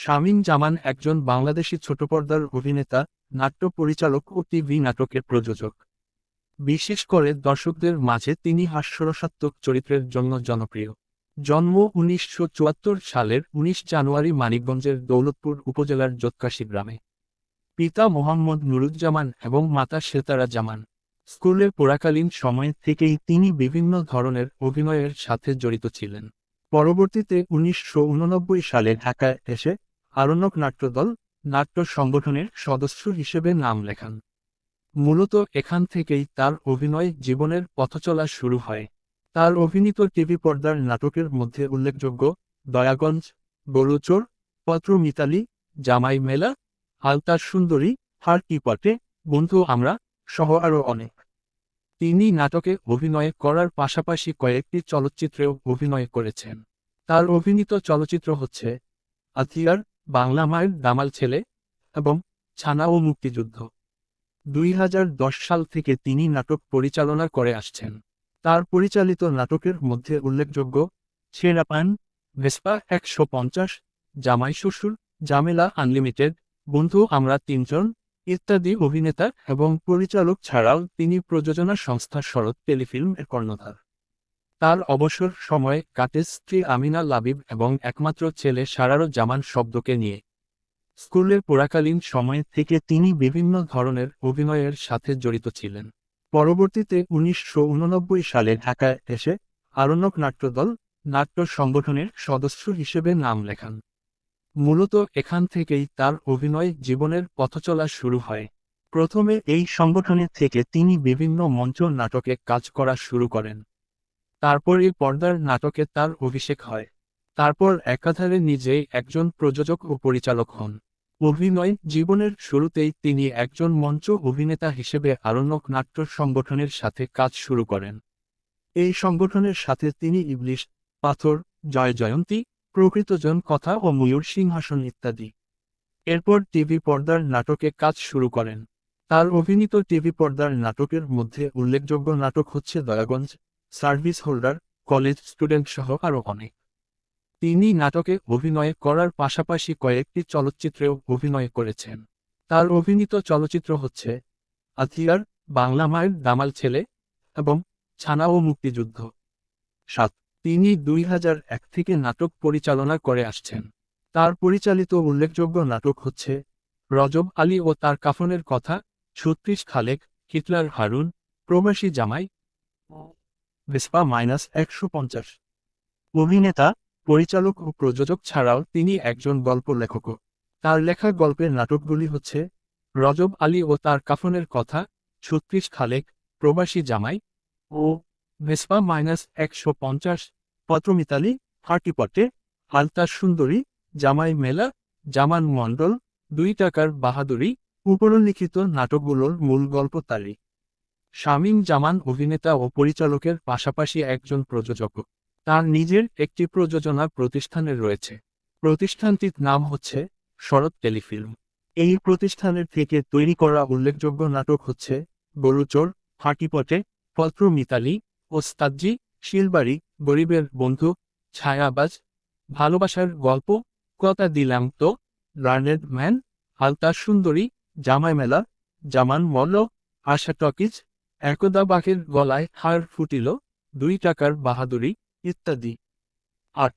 শামীম জামান একজন বাংলাদেশি ছোট পর্দার অভিনেতা, নাট্য পরিচালক ও টিভি নাটকের প্রযোজক। বিশেষ করে দর্শকদের মাঝে তিনি হাস্যরসাত্মক চরিত্রের জন্য জনপ্রিয়। জন্ম উনিশশো চুয়াত্তর সালের উনিশ জানুয়ারি মানিকগঞ্জের দৌলতপুর উপজেলার জোৎকাশি গ্রামে। পিতা মোহাম্মদ নুরুজ্জামান এবং মাতা সেতারা জামান। স্কুলে পড়াকালীন সময় থেকেই তিনি বিভিন্ন ধরনের অভিনয়ের সাথে জড়িত ছিলেন। পরবর্তীতে উনিশশো উননব্বই সালে ঢাকায় এসে আরণ্যক নাট্যদল নাট্য সংগঠনের সদস্য হিসেবে নাম লেখান। মূলত এখান থেকেই তার অভিনয় জীবনের পথচলা শুরু হয়। তার অভিনীত টিভি পর্দার নাটকের মধ্যে উল্লেখযোগ্য দয়াগঞ্জ, গরুচোর পত্র মিতালি জামাই মেলা, আলতার সুন্দরী হার কি পটে, বন্ধু আমরা সহ আরও অনেক। তিনি নাটকে অভিনয় করার পাশাপাশি কয়েকটি চলচ্চিত্রেও অভিনয় করেছেন। তার অভিনীত চলচ্চিত্র হচ্ছে আথিয়ার বাংলা মায়ের দামাল ছেলে এবং ছানা ও মুক্তিযুদ্ধ। দুই হাজার দশ সাল থেকে তিনি নাটক পরিচালনা করে আসছেন। তার পরিচালিত নাটকের মধ্যে উল্লেখযোগ্য ছেঁড়াপান ভেসপা একশো পঞ্চাশ, জামাই শ্বশুর, জামেলা আনলিমিটেড, বন্ধু আমরা তিনজন ইত্যাদি অভিনেতা এবং পরিচালক ছাড়াও তিনি প্রযোজনা সংস্থা শরৎ টেলিফিল্ম এর কর্ণধার। তার অবসর সময়ে কাটে স্ত্রী আমিনা লাবিব এবং একমাত্র ছেলে সারারো জামান শব্দকে নিয়ে। স্কুলে পড়াকালীন সময় থেকে তিনি বিভিন্ন ধরনের অভিনয়ের সাথে জড়িত ছিলেন। পরবর্তীতে উনিশশো ঊননব্বই সালে ঢাকায় এসে আরণ্যক নাট্যদল, নাট্য সংগঠনের সদস্য হিসেবে নাম লেখান। মূলত এখান থেকেই তার অভিনয় জীবনের পথচলা শুরু হয়। প্রথমে এই সংগঠনের থেকে তিনি বিভিন্ন মঞ্চ নাটকে কাজ করা শুরু করেন। তারপরই পর্দার নাটকে তার অভিষেক হয়। তারপর একাধারে নিজেই একজন প্রযোজক ও পরিচালক হন। অভিনয় জীবনের শুরুতেই তিনি একজন মঞ্চ অভিনেতা হিসেবে আরণ্যক নাট্য সংগঠনের সাথে কাজ শুরু করেন। এই সংগঠনের সাথে তিনি ইবলিশ, পাথর, জয় জয়ন্তী, প্রকৃতজন কথা ও ময়ূর সিংহাসন ইত্যাদি। এরপর টিভি পর্দার নাটকে কাজ শুরু করেন। তার অভিনীত টিভি পর্দার নাটকের মধ্যে উল্লেখযোগ্য নাটক হচ্ছে Dayaganj service holder, college student সহ আরও অনেক। তিনি নাটকে অভিনয় করার পাশাপাশি কয়েকটি চলচ্চিত্রেও অভিনয় করেছেন। তার অভিনীত চলচ্চিত্র হচ্ছে আথিয়ার বাংলা মায়ের দামাল ছেলে এবং ছানা ও মুক্তিযুদ্ধ সাত। তিনি দুই এক থেকে নাটক পরিচালনা করে আসছেন। তার পরিচালিত উল্লেখযোগ্য নাটক হচ্ছে রজব আলী ও তার কাফনের কথা ছত্রিশ খালেক হিটলার হারুন প্রবাসী জামাই ভেসপা মাইনাস একশো পঞ্চাশ। অভিনেতা, পরিচালক ও প্রযোজক ছাড়াও তিনি একজন গল্প লেখকও তার লেখা গল্পের নাটকগুলি হচ্ছে, রজব আলী ও তার কাফনের কথা, ছত্রিশ খালেক, প্রবাসী জামাই ও ভেসপা মাইনাস একশো পঞ্চাশ, পত্রমিতালি হার্টিপটে আলতার সুন্দরী, জামাই মেলা, জামান মণ্ডল, দুই টাকার বাহাদুরি, উপরলিখিত নাটকগুলোর মূল গল্প তারই শামীম জামান অভিনেতা ও পরিচালকের পাশাপাশি একজন প্রযোজক। তার নিজের একটি প্রযোজনা প্রতিষ্ঠানের রয়েছে। প্রতিষ্ঠানটির নাম হচ্ছে শরৎ টেলিফিল্ম। এই প্রতিষ্ঠানের থেকে তৈরি করা উল্লেখযোগ্য নাটক হচ্ছে গরুচোর হাঁটিপটে পত্র মিতালি ওস্তাদজি শিলবাড়ি, গরিবের বন্ধু, ছায়াবাজ, ভালোবাসার গল্প, কথা দিলাম তো লার্নেড ম্যান হালতা সুন্দরী, জামাই মেলা, জামান মল্ল, আশা টকিজ একদা বাঘের গলায় হাড় ফুটিল দুই টাকার বাহাদুরি ইত্যাদি। আট